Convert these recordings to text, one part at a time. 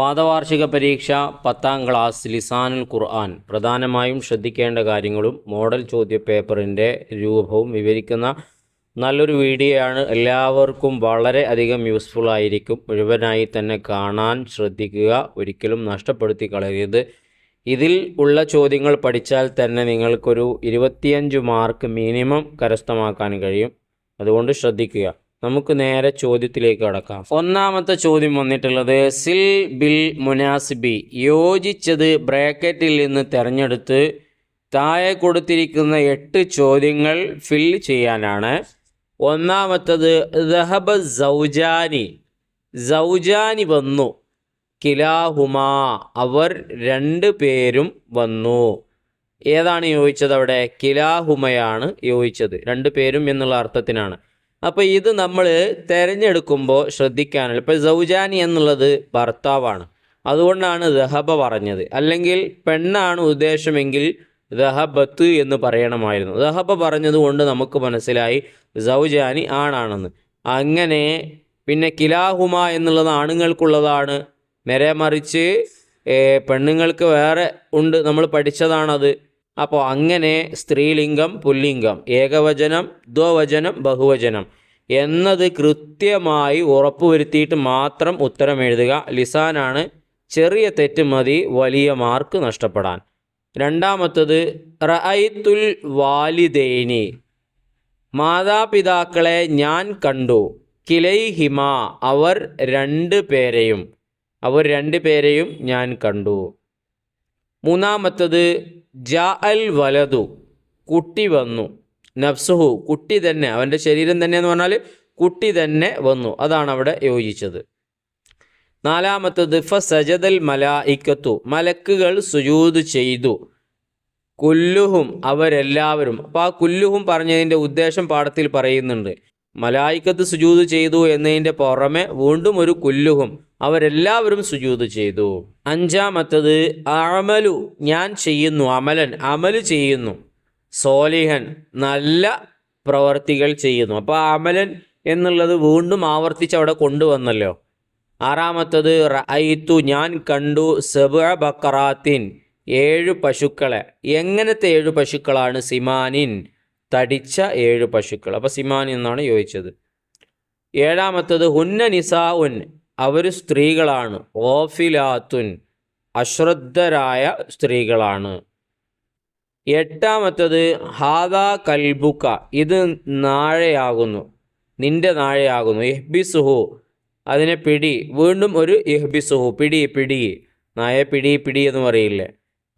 പാദവാർഷിക പരീക്ഷ പത്താം ക്ലാസ് ലിസാനുൽ ഖുർആൻ. പ്രധാനമായും ശ്രദ്ധിക്കേണ്ട കാര്യങ്ങളും മോഡൽ ചോദ്യ പേപ്പറിന്റെ രൂപവും വിവരിക്കുന്ന നല്ലൊരു വീഡിയോയാണ്. എല്ലാവർക്കും വളരെ അധികം യൂസ്ഫുൾ ആയിരിക്കും. മുഴുവനായി തന്നെ കാണാൻ ശ്രദ്ധിക്കുക. ഒരിക്കലും നഷ്ടപ്പെടുത്തി കളയരുത്. ഇതിൽ ഉള്ള ചോദ്യങ്ങൾ പഠിച്ചാൽ തന്നെ നിങ്ങൾക്കൊരു ഇരുപത്തിയഞ്ച് മാർക്ക് മിനിമം കരസ്ഥമാക്കാൻ കഴിയും. അതുകൊണ്ട് ശ്രദ്ധിക്കുക. നമുക്ക് നേരെ ചോദ്യത്തിലേക്ക് കടക്കാം. ഒന്നാമത്തെ ചോദ്യം വന്നിട്ടുള്ളത് സിൽ ബിൽ മുനാസിബി യോജിച്ചത് ബ്രാക്കറ്റിൽ നിന്ന് തിരഞ്ഞെടുത്ത് താഴെ കൊടുത്തിരിക്കുന്ന എട്ട് ചോദ്യങ്ങൾ ഫിൽ ചെയ്യാനാണ്. ഒന്നാമത്തത് ദഹബ സൗജാനി സൗജാനി വന്നു. കിലാഹുമാ അവർ രണ്ട് പേരും വന്നു. ഏതാണ് യോജിച്ചത് അവിടെ? കിലാഹുമയാണ് യോജിച്ചത്. രണ്ട് പേരും എന്നുള്ള അർത്ഥത്തിനാണ്. അപ്പോൾ ഇത് നമ്മൾ തിരഞ്ഞെടുക്കുമ്പോൾ ശ്രദ്ധിക്കാനുള്ള ഇപ്പോൾ സൗജാനി എന്നുള്ളത് ഭർത്താവാണ്. അതുകൊണ്ടാണ് ദഹബ പറഞ്ഞത്. അല്ലെങ്കിൽ പെണ്ണാണ് ഉദ്ദേശമെങ്കിൽ ദഹബത്ത് എന്ന് പറയണമായിരുന്നു. ദഹബ പറഞ്ഞതുകൊണ്ട് നമുക്ക് മനസ്സിലായി സൗജാനി ആണാണെന്ന്. അങ്ങനെ പിന്നെ കിലാഹുമ എന്നുള്ളത് ആണുങ്ങൾക്കുള്ളതാണ്. നേരെ മറിച്ച് പെണ്ണുങ്ങൾക്ക് വേറെ ഉണ്ട്. നമ്മൾ പഠിച്ചതാണത്. അപ്പോൾ അങ്ങനെ സ്ത്രീലിംഗം പുല്ലിംഗം ഏകവചനം ദ്വവചനം ബഹുവചനം എന്നത് കൃത്യമായി ഉറപ്പുവരുത്തിയിട്ട് മാത്രം ഉത്തരം എഴുതുക. ലിസാനാണ് ചെറിയ തെറ്റ് മതി വലിയ മാർക്ക് നഷ്ടപ്പെടാൻ. രണ്ടാമത്തത് റഅയ്ത്തുൽ വാലിദൈനി മാതാപിതാക്കളെ ഞാൻ കണ്ടു. കിലൈഹിമ അവർ രണ്ട് പേരെയും അവർ രണ്ട് പേരെയും ഞാൻ കണ്ടു. മൂന്നാമത്തത് ജാ അൽ വലതു കുട്ടി വന്നു. നഫ്സുഹു കുട്ടി തന്നെ. അവന്റെ ശരീരം തന്നെ എന്ന് പറഞ്ഞാൽ കുട്ടി തന്നെ വന്നു. അതാണ് അവിടെ യോജിച്ചത്. നാലാമത്തത് ഫ സജദൽ മലായിക്കത്തു. മലക്കുകൾ സുജൂത് ചെയ്തു. കുല്ലുഹും അവരെല്ലാവരും. അപ്പോൾ ആ കുല്ലുഹും പറഞ്ഞതിന്റെ ഉദ്ദേശം പാഠത്തിൽ പറയുന്നുണ്ട്. മലായിക്കത്ത് സുജൂത് ചെയ്തു എന്നതിന്റെ പുറമെ വീണ്ടും ഒരു കുല്ലുഹും അവരെല്ലാവരും സുജൂത് ചെയ്തു. അഞ്ചാമത്തത് അമലു ഞാൻ ചെയ്യുന്നു അമലൻ അമൽ ചെയ്യുന്നു. സോലിഹൻ നല്ല പ്രവർത്തികൾ ചെയ്യുന്നു. അപ്പോൾ അമലൻ എന്നുള്ളത് വീണ്ടും ആവർത്തിച്ച് അവിടെ കൊണ്ടുവന്നല്ലോ. ആറാമത്തത് റൈത്തു ഞാൻ കണ്ടു സെബ ബക്കറാത്തിൻ ഏഴ് പശുക്കളെ. എങ്ങനത്തെ ഏഴ് പശുക്കളാണ് സിമാനിൻ? തടിച്ച ഏഴ് പശുക്കൾ. അപ്പോൾ സിമാനിൻ എന്നാണ് ചോദിച്ചത്. ഏഴാമത്തത് ഹുന്ന നിസാഉൻ അവർ സ്ത്രീകളാണ്. ഓഫിലാത്തുൻ അശ്രദ്ധരായ സ്ത്രീകളാണ്. എട്ടാമത്തത് ഹാദാ കൽബുക്ക ഇത് നാഴയാകുന്നു. നിന്റെ നാഴയാകുന്നു. ഇഹ്ബിസുഹു. അതിനെ പിടി. വീണ്ടും ഒരു ഇഹ്ബിസുഹു. പിടി പിടി. നായ പിടി പിടി എന്ന് പറയില്ലേ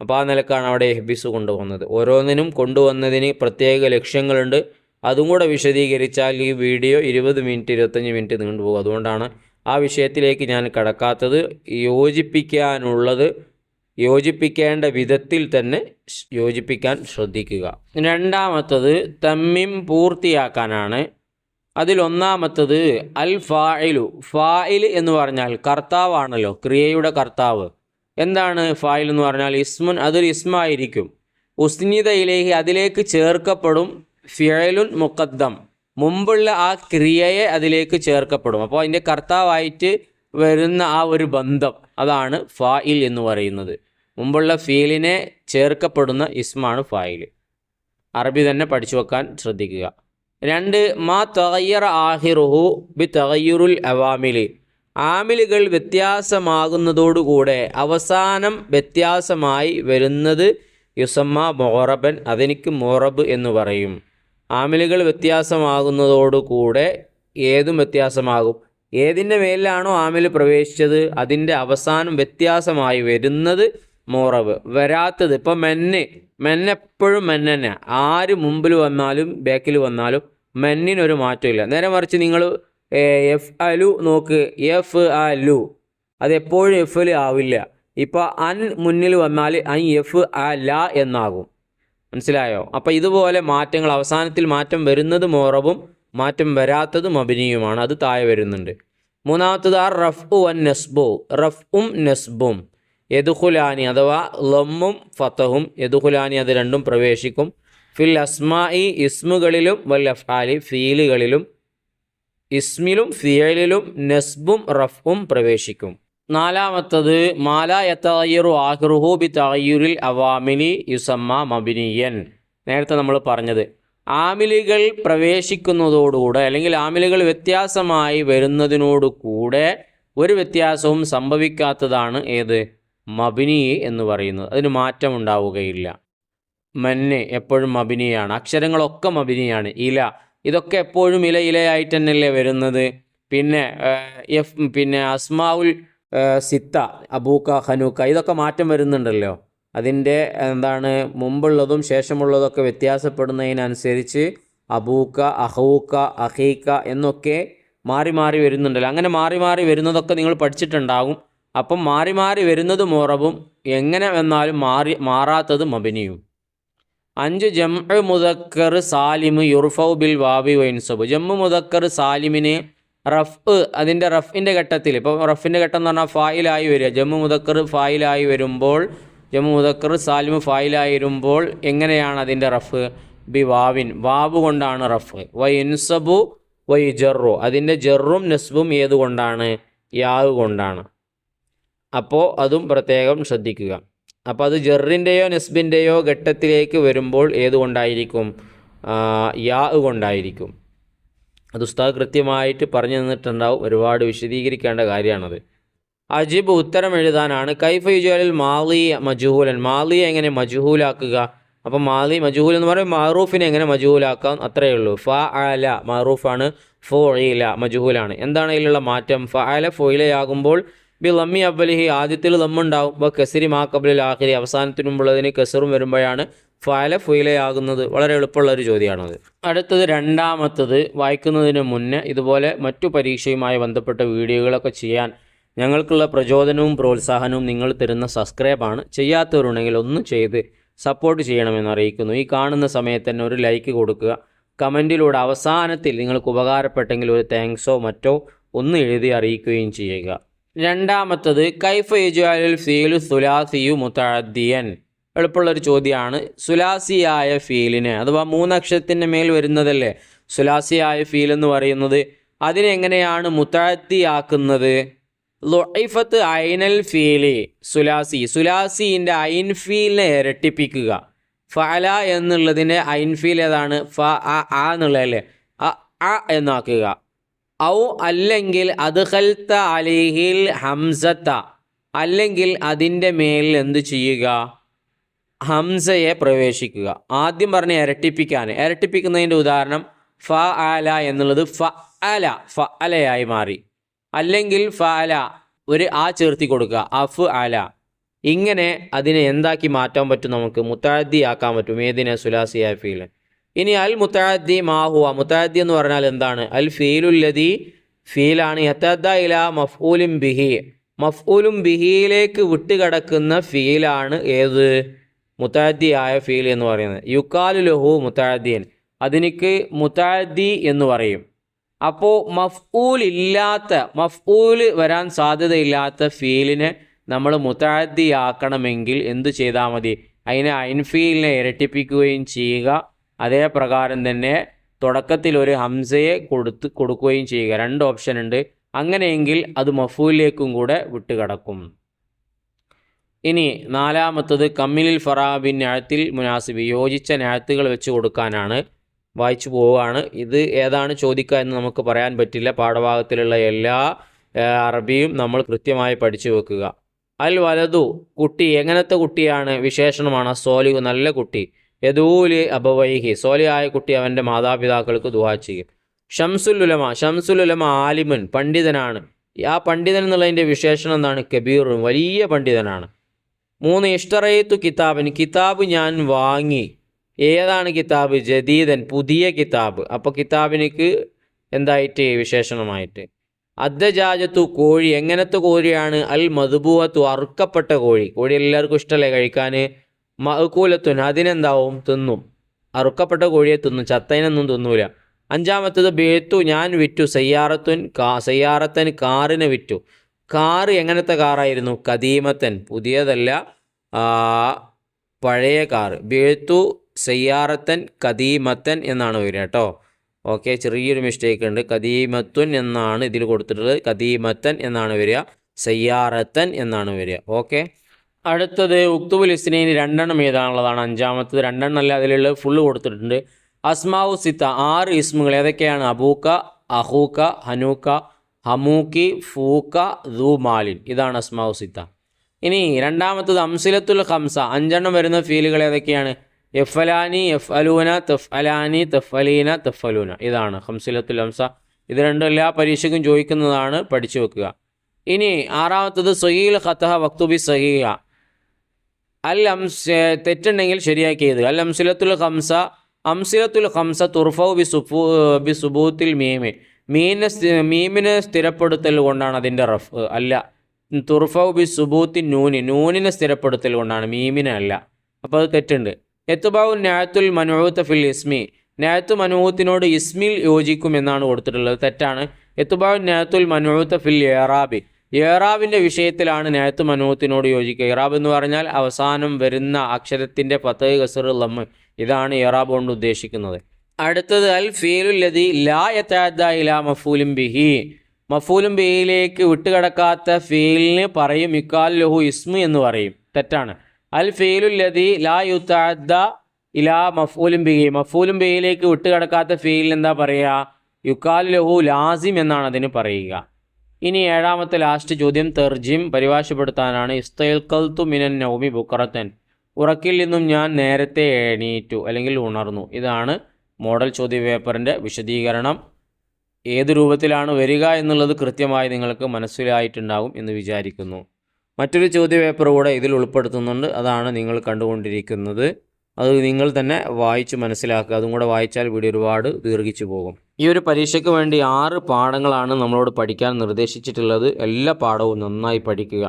അപ്പോൾ ആ നിലക്കാണ് അവിടെ ഇഹ്ബിസ് കൊണ്ടുവന്നത്. ഓരോന്നിനും കൊണ്ടുവന്നതിന് പ്രത്യേക ലക്ഷ്യങ്ങളുണ്ട്. അതും കൂടെ വിശദീകരിച്ചാൽ ഈ വീഡിയോ ഇരുപത് മിനിറ്റ് ഇരുപത്തഞ്ച് മിനിറ്റ് നീണ്ടുപോകും. അതുകൊണ്ടാണ് ആ വിഷയത്തിലേക്ക് ഞാൻ കടക്കാത്തത് യോജിപ്പിക്കാനുള്ളത് യോജിപ്പിക്കേണ്ട വിധത്തിൽ തന്നെ യോജിപ്പിക്കാൻ ശ്രദ്ധിക്കുക. രണ്ടാമത്തത് തമ്മിം പൂർത്തിയാക്കാനാണ്. അതിലൊന്നാമത്തത് അൽ ഫായിലു ഫായിൽ എന്ന് പറഞ്ഞാൽ കർത്താവാണല്ലോ ക്രിയയുടെ കർത്താവ്. എന്താണ് ഫായിൽ എന്ന് പറഞ്ഞാൽ? ഇസ്മുൻ അതൊരു ഇസ്മായിരിക്കും. ഉസ്നിതയിലേക്ക് അതിലേക്ക് ചേർക്കപ്പെടും ഫിയലുൻ മുക്കദ്ദം മുമ്പുള്ള ആ ക്രിയയെ അതിലേക്ക് ചേർക്കപ്പെടും. അപ്പോൾ അതിന്റെ കർത്താവായിട്ട് വരുന്ന ആ ഒരു ബന്ധം അതാണ് ഫായിൽ എന്ന് പറയുന്നത്. മുമ്പുള്ള ഫീലിനെ ചേർക്കപ്പെടുന്ന ഇസ്മാണ് ഫായിൽ. അറബി തന്നെ പഠിച്ചു വെക്കാൻ ശ്രദ്ധിക്കുക. രണ്ട് മാ തകയ്യർ ആഹിറുഹു ബി തകയ്യുറുൽ അവാമിലി ആമിലുകൾ വ്യത്യാസമാകുന്നതോടുകൂടെ അവസാനം വ്യത്യാസമായി വരുന്നത് യുസമ്മ മൊറബൻ അതെനിക്ക് മൊറബ് എന്ന് പറയും. ആമിലുകൾ വ്യത്യാസമാകുന്നതോടുകൂടെ ഏതും വ്യത്യാസമാകും. ഏതിന്റെ മേലിലാണോ ആമിൽ പ്രവേശിച്ചത് അതിന്റെ അവസാനം വ്യത്യാസമായി വരുന്നത് മോറവ്. വരാത്തത് ഇപ്പം മെന്ന്. മെന്നെപ്പോഴും മെന്നെ ആര് മുമ്പിൽ വന്നാലും ബാക്കിൽ വന്നാലും മെന്നിനൊരു മാറ്റമില്ല. നേരെ മറിച്ച് നിങ്ങൾ എഫ് അലു നോക്ക്. എഫ് അലു. അത് എപ്പോഴും എഫ് ആവില്ല. ഇപ്പോൾ അൻ മുന്നിൽ വന്നാൽ അൻ എഫ് അ ല എന്നാകും. മനസ്സിലായോ? അപ്പോൾ ഇതുപോലെ മാറ്റങ്ങൾ അവസാനത്തിൽ മാറ്റം വരുന്നത് മോറബും മാറ്റം വരാത്തതും മബിനിയുമാണ് അത് താഴെ വരുന്നുണ്ട്. മൂന്നാമത്തത് ആ റഫ് വൻ നെസ്ബു. റഫും നെസ്ബും. യദുഖുലാനി അഥവാ ലമ്മും ഫത്തഹും യദുഖുലാനി അത് രണ്ടും പ്രവേശിക്കും. ഫിൽ അസ്മായി ഇസ്മുകളിലും വൽ അഫ്ആലി ഫീലുകളിലും. ഇസ്മിലും ഫിയലിലും നെസ്ബും റഫും പ്രവേശിക്കും. നാലാമത്തത് മാല യത്തയ്യറു ആഹിറുഹു ബി അവാമിലി യുസമ്മ മബിനിയൻ. നേരത്തെ നമ്മൾ പറഞ്ഞത് ആമിലുകൾ പ്രവേശിക്കുന്നതോടുകൂടെ അല്ലെങ്കിൽ ആമിലുകൾ വ്യത്യാസമായി വരുന്നതിനോട് കൂടെ ഒരു വ്യത്യാസവും സംഭവിക്കാത്തതാണ് ഏത്? മബിനി എന്ന് പറയുന്നത്. അതിന് മാറ്റം ഉണ്ടാവുകയില്ല. മന്നെ എപ്പോഴും മബിനിയാണ്. അക്ഷരങ്ങളൊക്കെ മബിനിയാണ്. ഇല. ഇതൊക്കെ എപ്പോഴും ഇല ഇലയായിട്ട് തന്നെയല്ലേ വരുന്നത്? പിന്നെ എഫ് പിന്നെ അസ്മാവുൽ സിത്ത അബൂക്ക ഹനൂക്ക ഇതൊക്കെ മാറ്റം വരുന്നുണ്ടല്ലോ. അതിന്റെ എന്താണ് മുമ്പുള്ളതും ശേഷമുള്ളതൊക്കെ വ്യത്യാസപ്പെടുന്നതിനനുസരിച്ച് അബൂക്ക അഹൂക്ക അഹീക്ക എന്നൊക്കെ മാറി മാറി വരുന്നുണ്ടല്ലോ. അങ്ങനെ മാറി മാറി വരുന്നതൊക്കെ നിങ്ങൾ പഠിച്ചിട്ടുണ്ടാകും. അപ്പം മാറി മാറി വരുന്നത് മുറബും എങ്ങനെ വന്നാലും മാറി മാറാത്തത് മബിനിയും. അഞ്ച് ജം മുദക്കർ സാലിമ് യുർഫൗ ബിൽ വാബി വൈൻസബ്. ജമ്മു മുദക്കർ സാലിമിന് റഫ് അതിന്റെ റഫിന്റെ ഘട്ടത്തിൽ. ഇപ്പോൾ റഫിന്റെ ഘട്ടം എന്ന് പറഞ്ഞാൽ ഫായിലായി വരിക. ജമ്മു മുതക്കർ ഫായിലായി വരുമ്പോൾ ജമ്മു മുതക്കർ സാലിമ് ഫായിലായി വരുമ്പോൾ എങ്ങനെയാണ് അതിന്റെ റഫ്? ബി വാവിൻ. വാവ് കൊണ്ടാണ് റഫ്. വൈ ഇൻസബു വൈ ജറു. അതിന്റെ ജറും നസ്ബും ഏതുകൊണ്ടാണ് യാവ് കൊണ്ടാണ്. അപ്പോൾ അതും പ്രത്യേകം ശ്രദ്ധിക്കുക. അപ്പോൾ അത് ജെറിന്റെയോ നെസ്ബിന്റെയോ ഘട്ടത്തിലേക്ക് വരുമ്പോൾ ഏതുകൊണ്ടായിരിക്കും യാ കൊണ്ടായിരിക്കും. അത് ഉസ്താദ് കൃത്യമായിട്ട് പറഞ്ഞു തന്നിട്ടുണ്ടാവും. ഒരുപാട് വിശദീകരിക്കേണ്ട കാര്യമാണത്. അജിബ് ഉത്തരം എഴുതാനാണ്. കൈഫ യുജാലിൽ മാലി മജുഹൂലൻ. മാലിയെ എങ്ങനെ മജുഹൂലാക്കുക? അപ്പം മാലി മജുഹൂൽ എന്ന് പറയുമ്പോൾ മാറൂഫിനെ എങ്ങനെ മജുഹൂലാക്കാം? അത്രയേ ഉള്ളൂ. ഫ അല മാറൂഫാണ് ഫോ ഇല മജുഹൂലാണ്. എന്താണ് ഇതിലുള്ള മാറ്റം? ഫ അല ഫൊയിലയാകുമ്പോൾ ബി ലമ്മി അബ്ബലിഹി ആദ്യത്തിൽ ലമ്മുണ്ടാവും. ഇപ്പോൾ കസിരി മാ കബലിൽ ആഖിരി. അവസാനത്തിന് മുമ്പുള്ളതിന് കസറും വരുമ്പോഴാണ് ഫാല ഫുയിലയാകുന്നത് വളരെ എളുപ്പമുള്ള ഒരു ചോദ്യമാണത്. അടുത്തത് രണ്ടാമത്തത് വായിക്കുന്നതിന് മുന്നേ ഇതുപോലെ മറ്റു പരീക്ഷയുമായി ബന്ധപ്പെട്ട വീഡിയോകളൊക്കെ ചെയ്യാൻ ഞങ്ങൾക്കുള്ള പ്രചോദനവും പ്രോത്സാഹനവും നിങ്ങൾ തരുന്ന സബ്സ്ക്രൈബാണ്. ചെയ്യാത്തവരുണ്ടെങ്കിൽ ഒന്ന് ചെയ്ത് സപ്പോർട്ട് ചെയ്യണമെന്ന് അറിയിക്കുന്നു. ഈ കാണുന്ന സമയത്ത് തന്നെ ഒരു ലൈക്ക് കൊടുക്കുക. കമന്റിലൂടെ അവസാനത്തിൽ നിങ്ങൾക്ക് ഉപകാരപ്പെട്ടെങ്കിൽ ഒരു താങ്ക്സോ മറ്റോ ഒന്ന് എഴുതി അറിയിക്കുകയും ചെയ്യുക. രണ്ടാമത്തത് കൈഫ യജാലുൽ ഫീലു സുലാസിയു മുത്തഅദ്ദിയൻ. എളുപ്പമുള്ളൊരു ചോദ്യമാണ്. സുലാസിയായ ഫീലിന് അഥവാ മൂന്നക്ഷരത്തിന്റെ മേൽ വരുന്നതല്ലേ? സുലാസിയായ ഫീൽ എന്ന് പറയുന്നത് അതിനെങ്ങനെയാണ് മുത്താഴ്ത്തിയാക്കുന്നത് ലൊഹൈഫത്ത് ഐനൽ ഫീലി സുലാസി. സുലാസിന്റെ ഐൻ ഫീലിനെ ഇരട്ടിപ്പിക്കുക. ഫല എന്നുള്ളതിന്റെ ഐൻ ഫീൽ ഏതാണ്? ഫ അ ആ എന്നുള്ളതല്ലേ? അ അ എന്നാക്കുക. ഔ അല്ലെങ്കിൽ അദ്ഹൽത്ത അലിഹിൽ ഹംസത്ത അല്ലെങ്കിൽ അതിന്റെ മേലിൽ എന്ത് ചെയ്യുക? ഹംസയെ പ്രവേശിക്കുക. ആദ്യം പറഞ്ഞ ഇരട്ടിപ്പിക്കാൻ ഇരട്ടിപ്പിക്കുന്നതിന്റെ ഉദാഹരണം ഫ ആല എന്നുള്ളത് ഫ അല ഫ അലയായി മാറി. അല്ലെങ്കിൽ ഫ അല ഒരു ആ ചേർത്തി കൊടുക്കുക. അഫ് അല. ഇങ്ങനെ അതിനെ എന്താക്കി മാറ്റാൻ പറ്റും നമുക്ക്? മുത്താദ്ദി ആക്കാൻ പറ്റും. ഏതിനെ? സുലാസിയായ ഫീൽ. ഇനി അൽ മുത്താദ്ദി മാഹുവ മുത്താദ്ദി എന്ന് പറഞ്ഞാൽ എന്താണ്? അൽ ഫീലുല്ലതി ഫീലാണ്. യത്തദ്ദ ഇല മഫ്ഊലും ബിഹി. മഫ്ഊലും ബിഹിയിലേക്ക് വിട്ടുകിടക്കുന്ന ഫീലാണ് ഏത്? മുത്താദ്ദിയായ ഫീൽ എന്ന് പറയുന്നത്. യുക്കാലു ലഹു മുത്താദ്ദിയൻ. അതിനിക്ക് മുത്താദ്ദി എന്ന് പറയും. അപ്പോൾ മഫ്ഊൽ ഇല്ലാത്ത മഫ്ഊൽ വരാൻ സാധ്യതയില്ലാത്ത ഫീലിനെ നമ്മൾ മുത്താദ്ദിയാക്കണമെങ്കിൽ എന്തു ചെയ്താൽ മതി? അതിനെ അൻഫീലിനെ ഇരട്ടിപ്പിക്കുകയും ചെയ്യുക. അതേ പ്രകാരം തന്നെ തുടക്കത്തിൽ ഒരു ഹംസയെ കൊടുത്ത് കൊടുക്കുകയും ചെയ്യുക. രണ്ട് ഓപ്ഷൻ ഉണ്ട്. അങ്ങനെയെങ്കിൽ അത് മഫൂലിലേക്കും കൂടെ വിട്ടുകിടക്കും. ഇനി നാലാമത്തത് കമ്മിലിൽ ഫറാബിൻ ഞാഴത്തിൽ മുനാസിബ്. യോജിച്ച ഞാഴത്തുകൾ വെച്ച് കൊടുക്കാനാണ് വായിച്ചു പോവുകയാണ്. ഇത് ഏതാണ് ചോദിക്കുക എന്ന് നമുക്ക് പറയാൻ പറ്റില്ല. പാഠഭാഗത്തിലുള്ള എല്ലാ അറബിയും നമ്മൾ കൃത്യമായി പഠിച്ചു വെക്കുക. അൽ വലതു കുട്ടി എങ്ങനത്തെ കുട്ടിയാണ്? വിശേഷണമാണ്. സോലിഹു നല്ല കുട്ടി. യദൂലി അബവൈഹി. സോലിയായ കുട്ടി അവന്റെ മാതാപിതാക്കൾക്ക് ദുവാ ചെയ്യും. ഷംസുലുലമ ഷംസുലുലമ ആലിമൻ പണ്ഡിതനാണ്. ആ പണ്ഡിതൻ എന്നുള്ളതിന്റെ വിശേഷണം എന്താണ്? കബീറും. വലിയ പണ്ഡിതനാണ്. മൂന്ന് ഇഷ്ടറയത്തു കിതാബിന് കിതാബ് ഞാൻ വാങ്ങി. ഏതാണ് കിതാബ്? ജദീദൻ പുതിയ കിതാബ്. അപ്പോൾ കിതാബിനിക്ക് എന്തായിട്ട് വിശേഷണമായിട്ട്? അദ്ദജാജത്തു കോഴി എങ്ങനത്തെ കോഴിയാണ്? അൽ മധുബൂവത്തു അറുക്കപ്പെട്ട കോഴി. കോഴി എല്ലാവർക്കും ഇഷ്ടമല്ലേ കഴിക്കാൻ മഹക്കൂലത്തുൻ അതിനെന്താവും? തിന്നും. അറുക്കപ്പെട്ട കോഴിയെ തിന്നും ചത്തതിനൊന്നും തിന്നൂല. അഞ്ചാമത്തത് ബേത്തു ഞാൻ വിറ്റു. സയ്യാറത്തുൻ കാ സയ്യാറത്തൻ കാറിനെ വിറ്റു. കാറ് എങ്ങനത്തെ കാറായിരുന്നു? കദീമത്തൻ പുതിയതല്ല. പഴയ കാറ്. ബേത്തു സയ്യാറത്തൻ കദീമത്തൻ എന്നാണ് വരിക കേട്ടോ. ഓക്കെ ചെറിയൊരു മിസ്റ്റേക്ക് ഉണ്ട്. കദീമത്തുൻ എന്നാണ് ഇതിൽ കൊടുത്തിട്ടുള്ളത്. കദീമത്തൻ എന്നാണ് വരിക. സയ്യാറത്തൻ എന്നാണ് വരിക. ഓക്കെ. അടുത്തത് ഉക്തുബുൽ ഇസ്നൈന് രണ്ടെണ്ണം എഴുതാനുള്ളതാണ്. അഞ്ചാമത്തത് രണ്ടെണ്ണം അല്ല അതിലുള്ള ഫുള്ള് കൊടുത്തിട്ടുണ്ട്. അസ്മാവു സിത്ത ആറ് ഇസ്മുകൾ. ഏതൊക്കെയാണ്? അബൂക്ക അഹൂക്ക ഹനൂക്ക ഹമൂക്കി ഫൂക്ക ദൂ മാലിൻ. ഇതാണ് അസ്മാവു സിത്ത. ഇനി രണ്ടാമത്തത് അംസിലത്തുൽ ഹംസ അഞ്ചെണ്ണം വരുന്ന ഫീലുകൾ ഏതൊക്കെയാണ്? എഫ് അലാനി എഫ് അലൂന തെഫ് അലാനി തെഫ് അലീന തെഫ് അലൂന ഇതാണ് ഹംസിലത്തുൽ ഹംസ ഇത് രണ്ടും എല്ലാ പരീക്ഷയ്ക്കും ചോദിക്കുന്നതാണ് പഠിച്ചു വെക്കുക. ഇനി ആറാമത്തത് സഹീൽ ഖത്തഹ വക്തുബി സഹീഹ. അൽ അംസ് തെറ്റുണ്ടെങ്കിൽ ശരിയാക്കി എഴുതുക. അൽ അംസിലത്തുൽ ഹംസ അംസിലത്തുൽ ഹംസ തുർഫൗ ബി സുഫു ബി സുബൂത്തിൽ മീമ്. മീനെ മീമിന് സ്ഥിരപ്പെടുത്തൽ കൊണ്ടാണ് അതിന്റെ റഫ് അല്ല തുർഫൗ ബി സുബൂത്തി നൂനി നൂനിനെ സ്ഥിരപ്പെടുത്തൽ കൊണ്ടാണ് മീമിനെ അല്ല. അപ്പോൾ അത് തെറ്റുണ്ട്. എത്തുബാവു നാത്തുൽ മനൂത്ത് ഫിൽ ഇസ്മി. നാത്തു മനൂത്തിനോട് ഇസ്മിൽ യോജിക്കും എന്നാണ് കൊടുത്തിട്ടുള്ളത്. തെറ്റാണ്. എത്തുബാവു നാത്തുൽ മനൂത്ത് ഫിൽ ഏറാബി ഏറാബിന്റെ വിഷയത്തിലാണ് നാത്തു മനൂത്തിനോട് യോജിക്കുക. ഇറാബ് എന്ന് പറഞ്ഞാൽ അവസാനം വരുന്ന അക്ഷരത്തിന്റെ പത്ത് ലമ്മ് ഇതാണ് ഏറാബ് കൊണ്ട് ഉദ്ദേശിക്കുന്നത്. അടുത്തത് അൽ ഫീലുല്ലതി ലാ യത്താദ ഇലാ മഫൂലും ബിഹി. മഫൂലും ബിഹിയിലേക്ക് വിട്ടുകിടക്കാത്ത ഫീലിന് പറയും ഇക്കാൽ ലഹു ഇസ്മു എന്ന് പറയും. തെറ്റാണ്. അൽ ഫീലുല്ലതി ലാ യുത്താദ ഇലാ മഫൂലും ബിഹി. മഫൂലും ബിഹിയിലേക്ക് വിട്ടുകിടക്കാത്ത ഫീലിന് എന്താ പറയുക യുക്കാൽ ലഹു ലാസിം എന്നാണ് അതിന് പറയുക. ഇനി ഏഴാമത്തെ ലാസ്റ്റ് ചോദ്യം തെർജിം പരിഭാഷപ്പെടുത്താനാണ്. ഇസ്തൽക്കൽത്തു മിനൻ നൗമി ബുക്കറത്തൻ ഉറക്കിൽ നിന്നും ഞാൻ നേരത്തെ എണീറ്റു അല്ലെങ്കിൽ ഉണർന്നു. ഇതാണ് മോഡൽ ചോദ്യ പേപ്പറിന്റെ വിശദീകരണം ഏത് രൂപത്തിലാണ് വരിക എന്നുള്ളത് കൃത്യമായി നിങ്ങൾക്ക് മനസ്സിലായിട്ടുണ്ടാകും എന്ന് വിചാരിക്കുന്നു. മറ്റൊരു ചോദ്യ പേപ്പർ കൂടെ ഇതിൽ ഉൾപ്പെടുത്തുന്നുണ്ട്. അതാണ് നിങ്ങൾ കണ്ടുകൊണ്ടിരിക്കുന്നത്. അത് നിങ്ങൾ തന്നെ വായിച്ച് മനസ്സിലാക്കുക. അതും കൂടെ വായിച്ചാൽ വീഡിയോ ഒരുപാട് ദീർഘിച്ചു പോകും. ഈ ഒരു പരീക്ഷയ്ക്ക് വേണ്ടി ആറ് പാഠങ്ങളാണ് നമ്മളോട് പഠിക്കാൻ നിർദ്ദേശിച്ചിട്ടുള്ളത്. എല്ലാ പാഠവും നന്നായി പഠിക്കുക.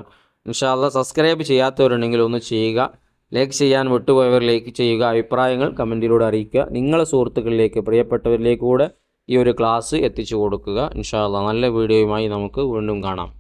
ഇൻഷാല്ല സബ്സ്ക്രൈബ് ചെയ്യാത്തവരുണ്ടെങ്കിൽ ഒന്ന് ചെയ്യുക. ലൈക്ക് ചെയ്യാൻ വിട്ടുപോയവർ ലൈക്ക് ചെയ്യുക. അഭിപ്രായങ്ങൾ കമന്റിലൂടെ അറിയിക്കുക. നിങ്ങളെ സുഹൃത്തുക്കളിലേക്ക് പ്രിയപ്പെട്ടവരിലേക്ക് കൂടെ ഈ ഒരു ക്ലാസ് എത്തിച്ചു കൊടുക്കുക. ഇൻഷാല്ല നല്ല വീഡിയോയുമായി നമുക്ക് വീണ്ടും കാണാം.